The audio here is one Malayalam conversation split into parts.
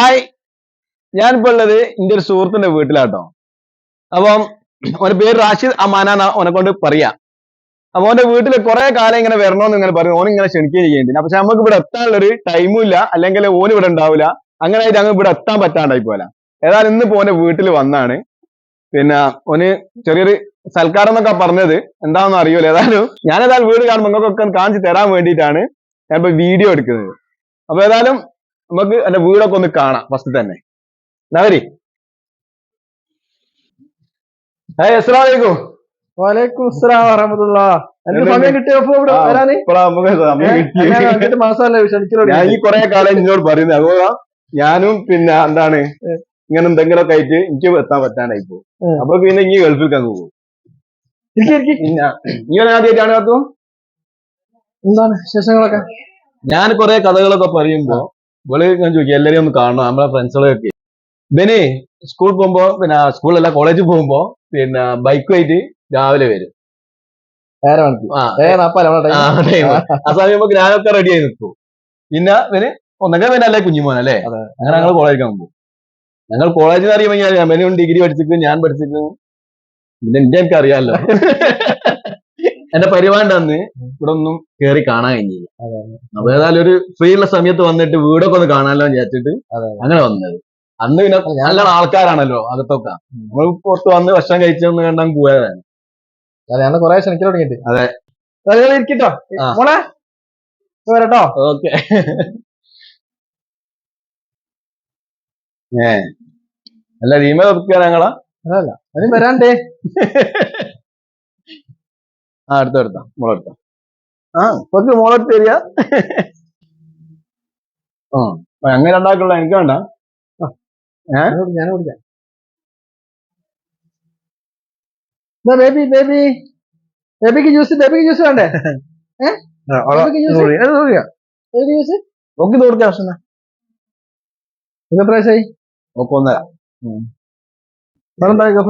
ഹായ് ഞാനിപ്പോ ഉള്ളത് എന്റെ ഒരു സുഹൃത്തിന്റെ വീട്ടിലാട്ടോ. അപ്പം ഓന്റെ പേര് റാഷിദ് അമാന ഓനെ കൊണ്ട് പറയാ. അപ്പൊ ഓന്റെ വീട്ടിൽ കുറെ കാലം ഇങ്ങനെ വരണമെന്ന് ഇങ്ങനെ പറഞ്ഞു. ഓൻ ഇങ്ങനെ ക്ഷണിക്കുകയും ചെയ്യുന്നുണ്ട് പക്ഷെ നമുക്ക് ഇവിടെ എത്താനുള്ളൊരു ടൈമും ഇല്ല. അല്ലെങ്കിൽ ഓൻ ഇവിടെ ഉണ്ടാവില്ല. അങ്ങനെ ആയിട്ട് അങ്ങ് ഇവിടെ എത്താൻ പറ്റാണ്ടായി പോലെ ഏതായാലും ഇന്ന് ഓന്റെ വീട്ടിൽ വന്നാണ്. പിന്നെ ഓന് ചെറിയൊരു സൽക്കാരം എന്നൊക്കെ പറഞ്ഞത് എന്താണെന്ന് അറിയൂല. ഏതായാലും ഞാൻ ഏതായാലും വീട് കാണുമ്പോൾ നിങ്ങൾക്കൊക്കെ കാണിച്ചു തരാൻ വേണ്ടിയിട്ടാണ് ഞാനിപ്പോ വീഡിയോ എടുക്കുന്നത്. അപ്പൊ ഏതായാലും നമുക്ക് എന്റെ വീടൊക്കെ ഒന്ന് കാണാം ഫസ്റ്റ് തന്നെ. നവരി. ഹായ് അസ്സലാമു അലൈക്കും വഅലൈക്കും അസ്സലാം വറഹമത്തുള്ള. ഞാൻ ഈ കുറെ കാലം എന്നോട് പറയുന്നത് അതുപോലെ ഞാനും പിന്നെ എന്താണ് ഇങ്ങനെ എന്തെങ്കിലും ഒക്കെ ആയിട്ട് എനിക്ക് എത്താൻ പറ്റാണ്ടായി പോകും. അപ്പൊ പിന്നെ ഇനി ഗൾഫിൽ അങ്ങ് പോകും. ഇങ്ങനെ ആദ്യമായിട്ടാണ് അപ്പൊ എന്താണ് വിശേഷങ്ങളൊക്കെ? ഞാൻ കൊറേ കഥകളൊക്കെ പറയുമ്പോ ഇവൾ ഞാൻ ചോദിക്കും എല്ലാരെയും ഒന്ന് കാണണം? നമ്മളെ ഫ്രണ്ട്സുകളൊക്കെ ഇവന് സ്കൂൾ പോകുമ്പോ പിന്നെ സ്കൂളിലല്ല കോളേജിൽ പോകുമ്പോ പിന്നെ ബൈക്കുമായിട്ട് രാവിലെ വരും. നേരെ മണിക്ക് ആ നമ്മുടെ ആ, time. time. ആ സമയം ഞാനൊക്കെ റെഡി ആയി നിൽക്കും പിന്നെ ഇവന് ഒന്നെങ്കിൽ പിന്നെ അല്ലേ കുഞ്ഞുമോൻ അല്ലേ അതെ. അങ്ങനെ ഞങ്ങൾ കോളേജിൽ പോകും. ഞങ്ങൾ കോളേജിൽ നിന്ന് അറിയുമ്പോൾ ഞാൻ അവനും ഡിഗ്രി പഠിച്ചിട്ട് ഞാൻ പഠിച്ചിട്ട് പിന്നെ എന്റെ എനിക്ക് അറിയാമല്ലോ എന്റെ പരിപാടി അന്ന് ഇവിടെ ഒന്നും കേറി കാണാൻ കഴിഞ്ഞില്ല. അപ്പൊ ഏതായാലും ഒരു ഫ്രീ ഉള്ള സമയത്ത് വന്നിട്ട് വീടൊക്കെ ഒന്ന് കാണാനല്ലോ വിചാരിച്ചിട്ട് അങ്ങനെ വന്നത്. അന്ന് പിന്നെ നല്ല ആൾക്കാരാണല്ലോ അകത്തൊക്കെ. നമ്മൾ പുറത്ത് വന്ന് ഭക്ഷണം കഴിച്ചൊന്ന് കണ്ടാൽ പോയതാണ് അതെ ഞാൻ കൊറേ ശ്രമിക്കാൻ തുടങ്ങിയിട്ട്. അതെ. ഇരിക്കട്ടോ. മോളെ? വരട്ടോ. ഓക്കെ. ഏ. അല്ല റീമ ഞങ്ങളാ? അതിന് വരാണ്ടേ. ആ അടുത്ത എടുത്താ. മോളെടുത്ത ആ കുറച്ച് മോളെടുത്ത് തരിക. ആ അങ്ങനെ ഉണ്ടാക്കുള്ള? എനിക്ക് വേണ്ട. ഞാൻ. കുടിക്കാം, കുടിക്കാം ബേബി ബേബി. ബേബിക്ക് ജ്യൂസ് ബേബിക്ക് ജ്യൂസ് വേണ്ടേ? ജ്യൂസ്? ഒക്കെ ഇത് കൊടുക്കുക ആവശ്യം ഇത് എത്ര വയസ്സായി? ഒക്കെ ഒന്നര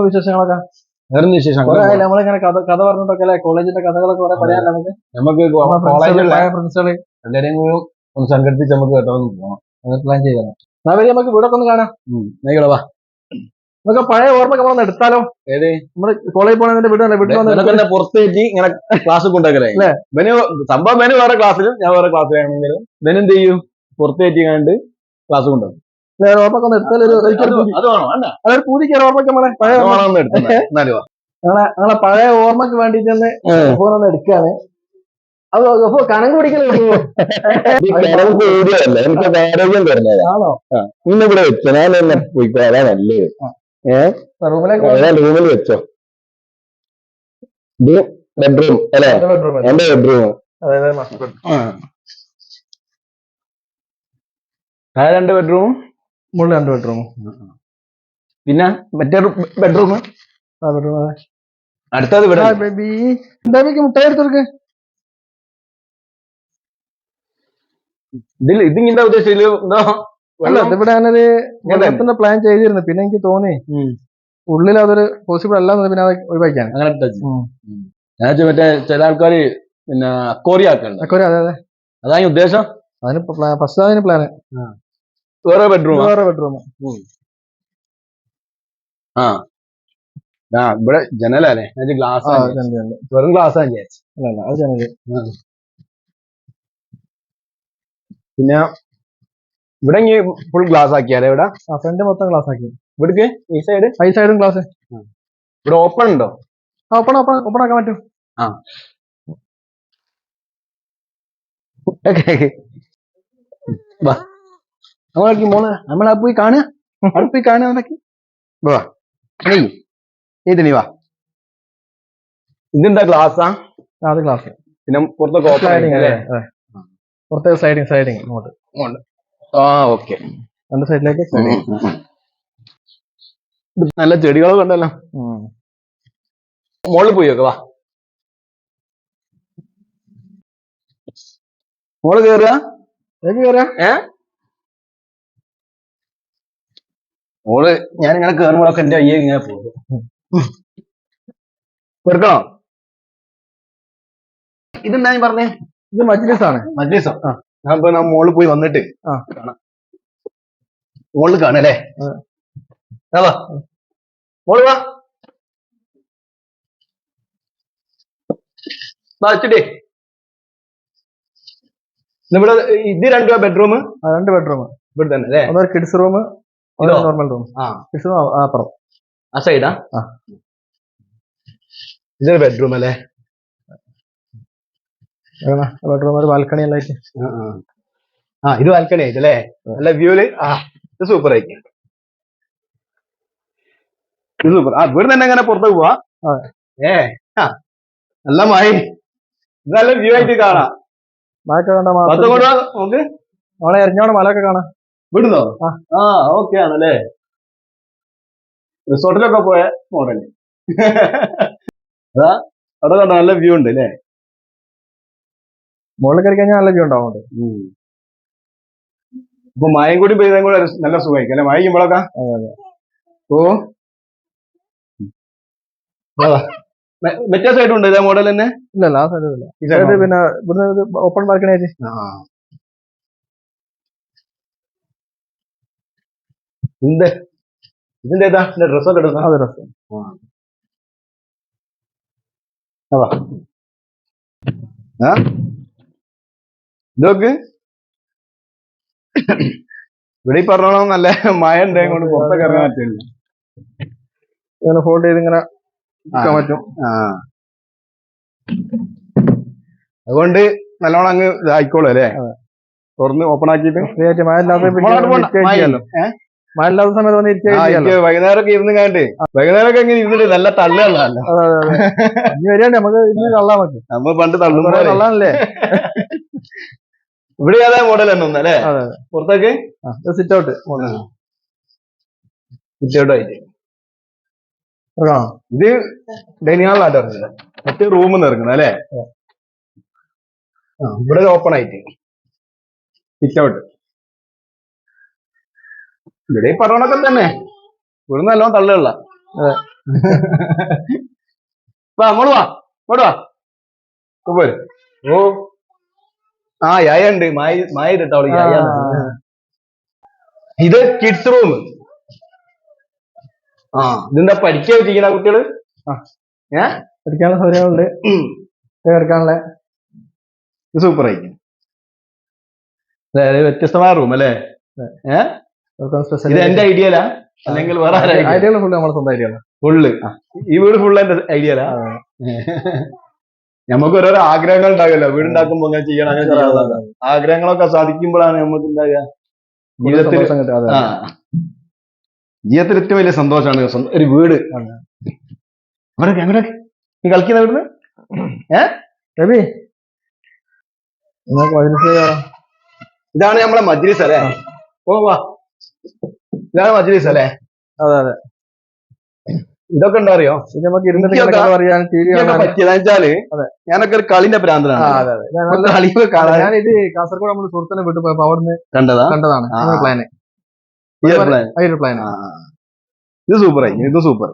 വിശേഷങ്ങളൊക്കെ? വേറെ വിശേഷം? നമ്മളിങ്ങനെ കഥ കഥ പറഞ്ഞിട്ടൊക്കെ അല്ലേ? കോളേജിന്റെ കഥകളൊക്കെ കുറെ പറയാൻ നമുക്ക്? നമുക്ക് കോളേജിലുള്ള ഫ്രണ്ട്സുകൾ എല്ലാരെയും കൂടി ഒന്ന് സംഘടിപ്പിച്ച് നമുക്ക് കേട്ടോ പോകണം പ്ലാൻ ചെയ്യണം എന്നാ നമുക്ക് വീടൊക്കെ ഒന്ന് കാണാം. വാ. നമുക്ക് പഴയ ഓർമ്മ നമ്മളൊന്ന് എടുത്താലോ? ഏത്? നമ്മൾ കോളേജിൽ പോണതിന്റെ വീട് വീട്ടിൽ പുറത്തേക്ക് ഇങ്ങനെ ക്ലാസ് കൊണ്ടുവെക്കലേ അല്ലേ? സംഭവം ബനു വേറെ ക്ലാസ്സിലും ഞാൻ വേറെ ക്ലാസ്സിലാണെങ്കിലും ബനു എന്ത് ചെയ്യും? പുറത്തേക്ക് കണ്ട് ക്ലാസ് കൊണ്ടുവരും ഒന്ന് എടുത്താൽ ഒരു അതൊരു നമ്മളെ പഴയ. ഞങ്ങളെ ഞങ്ങളെ പഴയ ഓർമ്മക്ക് വേണ്ടിട്ട് ഒന്ന് ഫോൺ ഒന്ന് എടുക്കാണ് അത് അപ്പൊ കനം കുടിക്കലോ എനിക്ക് ആരോഗ്യം തരുന്നത് ആണോ? ഇന്ന് ഇവിടെ വെച്ചോ? ഞാൻ എന്നെ പോയിക്കോ അതാ നല്ലത്. ഏഹ് റൂമിലേക്ക് റൂമിൽ വെച്ചോ? ഇത് ബെഡ്റൂം അല്ലേ? ബെഡ്റൂം എന്റെ ബെഡ്റൂം താഴെ രണ്ട് ബെഡ്റൂം മുകളിൽ രണ്ട് ബെഡ്റൂം പിന്നെ മറ്റേ ബെഡ്റൂം ആ ബെഡ്റൂം അതെ. അടുത്തത് ഇവിടെ ബേബി ബേബിക്ക് മുട്ടായി എടുത്തൊക്കെ ഇതിൽ ഇതിങ്ങനെ ഉദ്ദേശിച്ചില്ല എന്തോ അല്ല വെള്ളം? ഇതിവിടെ ഞാനൊരു ഇങ്ങനെ വെള്ളത്തിന്റെ പ്ലാൻ ചെയ്തിരുന്നു. പിന്നെ എനിക്ക് തോന്നി. ഉള്ളിൽ അതൊരു പോസിബിൾ അല്ല പിന്നെ അത് ഒഴിവാക്കിയാണ്. അങ്ങനെ. ഞാൻ മറ്റേ ചില ആൾക്കാര് പിന്നെ അക്കോറി ആക്കണ്ട അക്കോറി അതെ അതെ. അതാ ഈ ഉദ്ദേശം? അതിന് ഫസ്റ്റ് അതിന് പ്ലാൻ വേറെ ബെഡ്റൂം വേറെ ബെഡ്റൂം ആ. ആ ഇവിടെ ജനലല്ലേ അതിന്റെ ഗ്ലാസ് ആ വെറും ഗ്ലാസ് അത് ജനൽ. പിന്നെ ഇവിടെ ഫുൾ ഗ്ലാസ് ആക്കിയാലേ ഇവിടെ? ഫ്രണ്ട് മൊത്തം ഗ്ലാസ് ആക്കി. ഇവിടേക്ക്? ഈ സൈഡ് ഈ സൈഡും ഗ്ലാസ് ഇവിടെ ഓപ്പൺ ഉണ്ടോ? ഓപ്പൺ ഓപ്പൺ ഓപ്പൺ ആക്കാൻ പറ്റും. വാ. നമ്മളൊക്കെ മോൾ നമ്മളെ പോയി കാണുക. അവിടെ പോയി കാണുക നമ്മളൊക്കെ വാ. ഏത് നീ വാ. ഇതെന്താ ക്ലാസ്സാ അത് ക്ലാസ് പിന്നെ പുറത്തൊക്കെ സ്ലൈഡിങ് അല്ലേ? പുറത്തെ സ്ലൈഡിങ് സ്ലൈഡിങ് അങ്ങോട്ട് ആ ഓക്കെ രണ്ട് സൈഡിലേക്ക് നല്ല ചെടികളൊക്കെ ഉണ്ടല്ലോ. മോളിൽ പോയി നോക്ക വാ. മോൾ കേറുക. കേറുക? കയറാ മോൾ ഞാൻ ഇങ്ങനെ കേറുമ്പോഴൊക്കെ എന്റെ അയ്യ ഇങ്ങനെ പോകും. വെറുക്കണോ ഇതെന്താ ഞാൻ പറഞ്ഞേ? ഇത് മജ്ലിസ്? ആണ് മജ്ലിസോ ഞാൻ ഇപ്പൊ മോൾ പോയി വന്നിട്ട് ആ. കാണാം. മുകളിൽ കാണല്ലേ ആ. വാ. മോൾ വാ. വെച്ചിട്ടേ ഇവിടെ ഇത് രണ്ടു ബെഡ്റൂം? രണ്ട് ബെഡ്റൂം. ഇവിടെ തന്നെ അല്ലേ? Kids room? നോർമൽ റൂം അപ്പുറം ആ. സൈഡാ. ഇതൊരു ബെഡ്റൂം അല്ലേ? ബെഡ്റൂം ഒരു ബാൽക്കണി അല്ലേ ആ, ഇത് ബാൽക്കണി ആയിട്ട് അല്ലേ? നല്ല വ്യൂൽ ആ ഇത് സൂപ്പർ ആയിരിക്കും. ഇത് സൂപ്പർ ആ ഇവിടെ തന്നെ അങ്ങനെ പുറത്ത് പോവാ. ഏ ആ. നല്ല മായി ഇത് നല്ല വ്യൂ ആയിട്ട് കാണാം. ബാക്കി കണ്ട നോക്ക് നമ്മളെ എറിഞ്ഞോടെ മലയൊക്കെ കാണാം. വിടുന്നോ? ആ. ഓക്കെ ആണല്ലേ. റിസോർട്ടിലൊക്കെ പോയ മോഡൽ അതാ അവിടെ കണ്ടോ നല്ല വ്യൂ ഉണ്ട് അല്ലേ മുകളിൽ കയറി കഴിഞ്ഞാൽ നല്ല വ്യൂ ഉണ്ടാവും അങ്ങോട്ട്. ഇപ്പൊ മയം കൂടി പെയ്താൽ കൂടെ നല്ല സുഖമായിരിക്കും അല്ലെ മഴ ചെയ്യുമ്പോഴൊക്കെ അതെ, ഓ. മറ്റേ സൈഡ് ഉണ്ട് ഇതേ മോഡൽ തന്നെ ഇല്ല ആ സൈഡ് ഇല്ല. ഈ സൈഡ് പിന്നെ ഇവിടുന്ന് ഓപ്പൺ ബാൽക്കണി ആയിട്ട് ആ. ഇതിന്റെ ഇതിന്റെ ഏതാ? ഇതിന്റെ ഡ്രസ്സൊക്കെ എടുക്കുന്ന അതെ രസം ഇതൊക്കെ ഇവിടെ ഈ പറഞ്ഞോളം നല്ല മഴ ഉണ്ടായത് കൊണ്ട് പുറത്തൊക്കെ ഇറങ്ങാൻ പറ്റില്ല. ഇങ്ങനെ ഫോൾഡ് ചെയ്ത് ഇങ്ങനെ പറ്റും. ആ. അതുകൊണ്ട് നല്ലോണം അങ്ങ് ഇതായിക്കോളൂ അല്ലേ. തുറന്ന് ഓപ്പൺ ആക്കിയിട്ട്. മഴ ഇല്ലാത്ത. മഴ ഇല്ലാത്ത സമയത്ത് വന്ന് വൈകുന്നേരമൊക്കെ ഇരുന്ന് കണ്ട്. വൈകുന്നേരമൊക്കെ ഇങ്ങനെ ഇരുന്നിട്ട് നല്ല അതെ അതെ അതെ. ഇനി വരികയാണ് നമുക്ക് ഇനി തള്ളാൻ പറ്റും. നമ്മൾ പണ്ട് കള്ളാനല്ലേ ഇവിടെ ഏതാ മോഡൽ തന്നെ ഒന്നല്ലേ അതെ പുറത്തേക്ക്? സിറ്റ് ഔട്ട് കുറ്റിയോട്ടായിട്ട് കാണാം ഇത് ഡൈനിങ് ഹാളിലായിട്ട് ഇറങ്ങുന്നത്. മറ്റേ നിന്ന് ഇറങ്ങുന്നത് അല്ലേ? ഇവിടെ ഓപ്പൺ ആയിട്ട്. സിറ്റ് ഔട്ട് ഇവിടെ ഈ പറഞ്ഞൊക്കെ തന്നെ. ഇവിടെ നല്ലോണം തള്ളുള്ള. വാ അങ്ങോട്ട് വാ. ഇങ്ങോട്ട് വാ. പോര്. ഓ. ആ യായ ഉണ്ട് മായ മായ ഇട്ടോ ഇത് കിഡ്സ് റൂം ആ ഇതെന്താ പഠിക്കാൻ വെച്ചിരിക്കണ കുട്ടികൾ? ആ. ഏ? പഠിക്കാനുള്ള സൗകര്യങ്ങളുണ്ട്. ഇത് സൂപ്പർ ആയിരിക്കും. അതായത് വ്യത്യസ്തമായ റൂം അല്ലേ? ഏ? സ്പെഷ്യൽ ഇത് എന്റെ ഐഡിയലാ അല്ലെങ്കിൽ വേറെ ആരായിരിക്കും ഐഡിയകൾ ഫുള്ള് നമ്മുടെ സ്വന്തം ഐഡിയ ഫുള്ള് ഈ വീട് ഫുള്ള് എന്റെ ഐഡിയലാ നമുക്ക് ഓരോരോ ആഗ്രഹങ്ങൾ ഉണ്ടാകുമല്ലോ വീടുണ്ടാക്കുമ്പോ അങ്ങനെ ചെയ്യണം അങ്ങനെ ചെയ്യണം. ആഗ്രഹങ്ങളൊക്കെ സാധിക്കുമ്പോഴാണ് നമുക്ക് ഉണ്ടാകുക ജീവിതത്തിൽ ജീവിതത്തിൽ ഏറ്റവും വലിയ സന്തോഷമാണ് ഒരു വീട്. നീ കളിക്കുന്ന വീട് ഏഹ് ഇതാണ് നമ്മളെ മജ്ലിസ് അല്ലേ? ഓ വാ. ഇതാണ് മജ്ലിസ് അല്ലേ? അതെ അതെ. ഇതൊക്കെ ഉണ്ടോ അറിയോ? ഇത് നമുക്ക് ഇരുന്നിട്ട് പറയാൻ പറ്റിയതെന്ന് വെച്ചാൽ ഞാനൊക്കെ ഒരു കളിന്റെ ഭ്രാന്തനാണ്. ഞാൻ ഇത് കാസർഗോഡ് നമ്മൾ സുഹൃത്തിനെ വിട്ടു പോയപ്പോ അവിടുന്ന് കണ്ടതാ? കണ്ടതാണ്. പ്ലാന് പ്ലാൻ ഇത് സൂപ്പറായി ഇത് സൂപ്പർ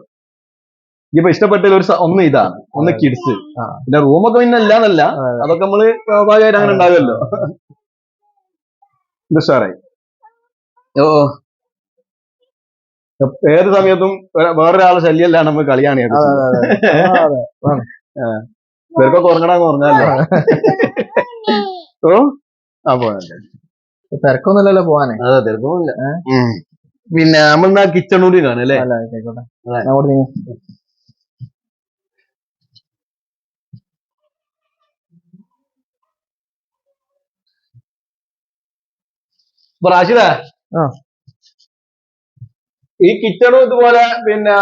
ഇപ്പൊ ഇഷ്ടപ്പെട്ട ഒരു ഒന്ന് ഇതാണ്. ഒന്ന് കിഡ്സ് പിന്നെ റൂമൊക്കെ പിന്നെ അല്ലാന്നല്ല. അതൊക്കെ നമ്മൾ സ്വാഭാവികമായിട്ട് അങ്ങനെ ഉണ്ടാവുമല്ലോ. ഇത് ഉഷാറായി. ഓ ഏത് സമയത്തും വേറൊരാളെ ശല്യമല്ലാണ് നമ്മൾ അതെ അതെ ഇവർക്കൊക്കെ ഉറങ്ങണമെന്ന് പറഞ്ഞല്ലോ ഓ. ആ പോയല്ലേ തിരക്കൊന്നുമില്ലല്ലോ പോവാനേ. അതെ തിരക്കൊന്നുമില്ല. പിന്നെ നമ്മൾ കിച്ചൺ കൂടി കാണും അല്ലേ റാഷിദ. ഈ കിച്ചണും ഇതുപോലെ പിന്നെ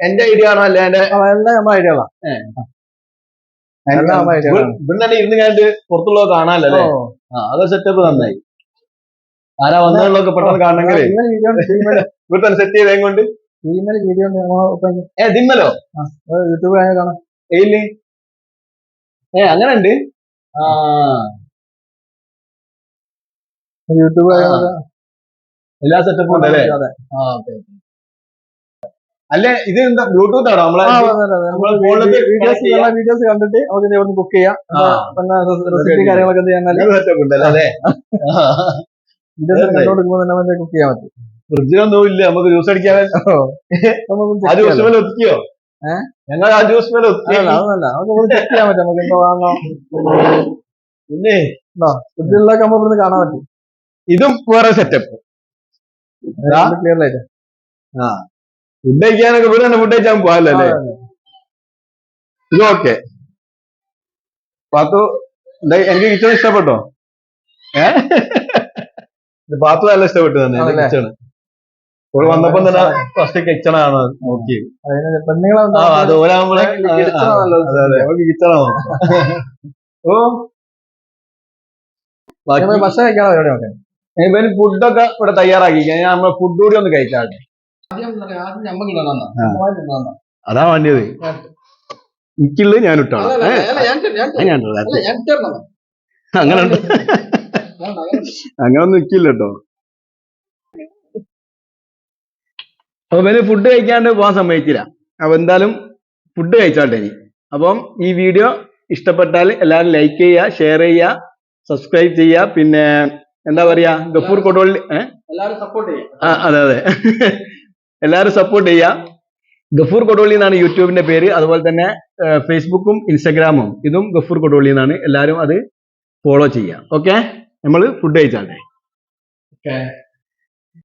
എന്റെ ഐഡിയ ആണോ അല്ലെ? എന്റെ ഐഡിയ ഇവിടെ ഇരുന്ന് കണ്ട് പുറത്തുള്ളത് കാണാല്ലേ അത് സെറ്റപ്പ് നന്നായി. ആരാ വന്നതിലൊക്കെ പെട്ടെന്ന് കാണണമെങ്കിൽ ഇവിടെ തന്നെ സെറ്റ് ചെയ്തേ കൊണ്ട് വീഡിയോ ഏ ദിമ്മലോ യൂട്യൂബ് കാണാം ഏയിൽ? ഏ അങ്ങനെ ഉണ്ട് ആ യൂട്യൂബ്. എല്ലാ സെറ്റപ്പും ഉണ്ട് അല്ലേ ആ ഓക്കെ അല്ലേ ഇത് എന്താ ബ്ലൂടൂത്ത് ആണോ? നമ്മളെ വീഡിയോസ് വീഡിയോസ് കണ്ടിട്ട് നമുക്ക് ഇവിടെ ബുക്ക് ചെയ്യാം. പിന്നെ റെസിപ്പി കാര്യങ്ങളൊക്കെ ചെയ്യാൻ സെറ്റപ്പ് ഉണ്ടല്ലോ അല്ലേ? വീഡിയോസ് കണ്ടുകൊടുക്കുമ്പോൾ തന്നെ നമുക്ക് കുക്ക് ചെയ്യാൻ പറ്റും. ഫ്രിഡ്ജിലൊന്നും ഇല്ല നമുക്ക് ജ്യൂസ് അടിക്കാൻ ആ ജ്യൂസ് ചെയ്യാലോ. മേലെ ഒതുക്കിയോ? ഞങ്ങൾ ആ ജ്യൂസ് മേലെ ഒതുക്കി. അല്ല, അതൊന്നല്ല. നമുക്ക് ചെക്ക് ചെയ്യാൻ പറ്റും. നമുക്ക് എന്തോ വാങ്ങാം പിന്നെ? ഫ്രിഡ്ജിലൊക്കെ നമുക്ക് കാണാൻ പറ്റും. ഇതും വേറെ സെറ്റപ്പ്? ക്ലിയർ ആയിട്ട്. ഫുഡ് കഴിക്കാനൊക്കെ ഇവിടെ തന്നെ ഫുഡ് കഴിച്ചാൽ പോകാല്ലോ അല്ലേ? ഇത് ഓക്കെ പാത്തു എനിക്ക് കിച്ചൺ ഇഷ്ടപ്പെട്ടോ? ഏഹ് പാത്തു നല്ല ഇഷ്ടപ്പെട്ടു തന്നെ? കിച്ചൺ ഇവിടെ വന്നപ്പോ തന്നെ ഫസ്റ്റ് കിച്ചണാണ് നോക്കിയത് ആ അത് ഒരാകുമ്പോഴേ ഓ. ബാക്കി ഭക്ഷണം കഴിക്കാൻ എവിടെ നോക്കാം ഇവന് ഫുഡൊക്കെ ഇവിടെ തയ്യാറാക്കി. ഞാൻ നമ്മളെ ഫുഡ് കൂടി ഒന്ന് കഴിച്ചാട്ടെ. അതാ വേണ്ടത് എനിക്കുള്ളത് ഞാൻ ഇട്ടാണ്. അങ്ങനെ അങ്ങനെ ഒന്നും നിക്കില്ല കേട്ടോ. അപ്പൊ ഇവന് ഫുഡ് കഴിക്കാണ്ട് പോവാൻ സമ്മതിക്കില്ല അപ്പൊ എന്തായാലും ഫുഡ് കഴിച്ചോട്ടെ ഇനി. അപ്പം ഈ വീഡിയോ ഇഷ്ടപ്പെട്ടാൽ എല്ലാവരും ലൈക്ക് ചെയ്യുക ഷെയർ ചെയ്യുക സബ്സ്ക്രൈബ് ചെയ്യുക. പിന്നെ എന്താ പറയാ? ഗഫൂർ ആ അതെ അതെ. എല്ലാവരും സപ്പോർട്ട് ചെയ്യാ. ഗഫൂർ കൊടുവള്ളി എന്നാണ് യൂട്യൂബിന്റെ പേര്. അതുപോലെ തന്നെ ഫേസ്ബുക്കും ഇൻസ്റ്റാഗ്രാമും. ഇതും ഗഫൂർ കൊടുവള്ളി എന്നാണ്. എല്ലാവരും അത് ഫോളോ ചെയ്യുക ഓക്കെ നമ്മൾ ഫുഡ് കഴിച്ചാട്ടെ ഓക്കെ